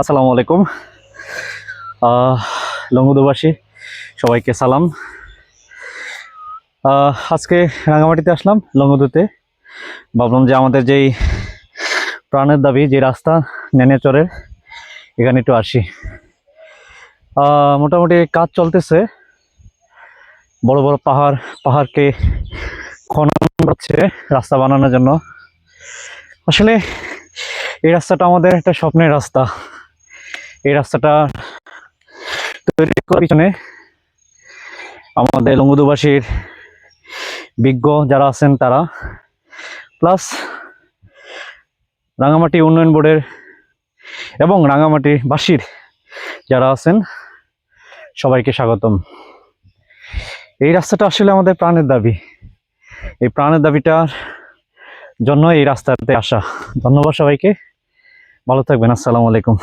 আসসালামু আলাইকুম। লঙ্গুদবাসী সবাইকে সালাম। আজকে রাঙামাটিতে আসলাম লঙ্গদুতে ভাবলাম যে আমাদের যেই প্রাণের দাবি, যে রাস্তা নেনেচরের এখানে একটু আসি। মোটামুটি কাজ চলতেছে। বড় বড় পাহাড়, পাহাড়কে খনন করছে রাস্তা বানানোর জন্য। আসলে এই রাস্তাটা আমাদের একটা স্বপ্নের রাস্তা। এই রাস্তাটা তৈরি করার পিছনে আমাদের লঙ্গুদুবাসীর বিজ্ঞ যারা আছেন তারা। প্লাস রাঙামাটি উন্নয়ন বোর্ডের এবং রাঙামাটি বাসীর যারা আছেন, সবাইকে স্বাগতম। এই রাস্তাটা আসলে আমাদের প্রাণের দাবি। এই প্রাণের দাবিটার জন্য এই রাস্তাতে আসা। ধন্যবাদ সবাইকে। ভালো থাকবেন। আসসালামু আলাইকুম।